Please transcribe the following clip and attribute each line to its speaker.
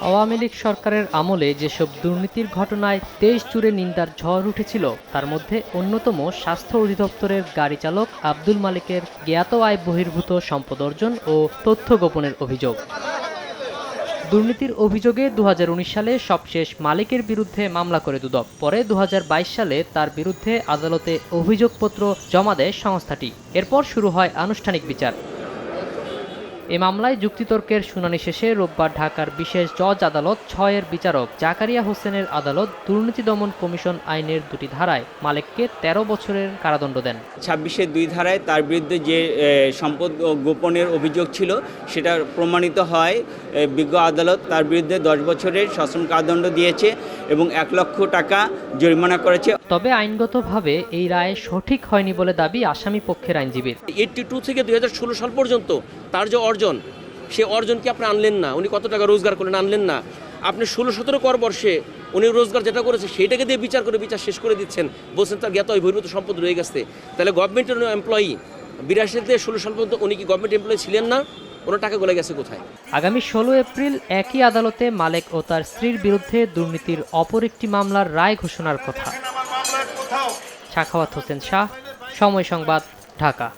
Speaker 1: আওয়ামী লীগ সরকারের আমলে যেসব দুর্নীতির ঘটনায় দেশ জুড়ে নিন্দার ঝড় উঠেছিল, তার মধ্যে অন্যতম স্বাস্থ্য অধিদপ্তরের গাড়ি চালক আব্দুল মালিকের জ্ঞাত আয় বহির্ভূত সম্পদ অর্জন ও তথ্য গোপনের অভিযোগ। দুর্নীতির অভিযোগে দু হাজার উনিশ সালে সবশেষ মালিকের বিরুদ্ধে মামলা করে দুদক। পরে দু হাজার বাইশ সালে তার বিরুদ্ধে আদালতে অভিযোগপত্র জমা দেয় সংস্থাটি। এরপর শুরু হয় আনুষ্ঠানিক বিচার। এ মামলায় যুক্তিতর্কের শুনানি শেষে রোববার ঢাকার বিশেষ জজ আদালত ছয়ের বিচারক জাকারিয়া হোসেনের আদালত দুর্নীতি দমন কমিশন আইনের দুটি ধারায় মালিককে ১৩ বছরের কারাদণ্ড দেন।
Speaker 2: ছাব্বিশের দুই ধারায় তার বিরুদ্ধে যে সম্পদ গোপনের অভিযোগ ছিল সেটা প্রমাণিত হয় বিজ্ঞ আদালত তার বিরুদ্ধে দশ বছরের সশ্রম কারাদণ্ড দিয়েছে এবং এক লক্ষ টাকা জরিমানা করেছে।
Speaker 1: তবে আইনগতভাবে এই রায় সঠিক হয়নি বলে দাবি আসামি পক্ষের আইনজীবীর।
Speaker 3: এইটটি টু থেকে দুই হাজার ষোলো সাল পর্যন্ত তার যে অর্জন, সে অর্জনকে আপনি আনলেন না? উনি কত টাকা রোজগার করলেন, আনলেন না। আপনি ষোলো সতেরো কর বর্ষে উনি রোজগার যেটা করেছে, সেইটাকে দিয়ে বিচার করে, বিচার শেষ করে দিচ্ছেন। বলছেন, তার জ্ঞাত বহির্ভূত সম্পদ রয়ে গেছে। তাহলে গভর্নমেন্টের এমপ্লয়ি বিরাশি থেকে ষোলো সাল পর্যন্ত উনি কি গভর্নমেন্ট এমপ্লয়ি ছিলেন না? ওনার টাকা গলে গেছে কোথায়?
Speaker 1: আগামী ষোলো এপ্রিল একই আদালতে মালেক ও তার স্ত্রীর বিরুদ্ধে দুর্নীতির অপর একটি মামলার রায় ঘোষণার কথা। সাখাওয়াত হোসেন শাহ, সময় সংবাদ, ঢাকা।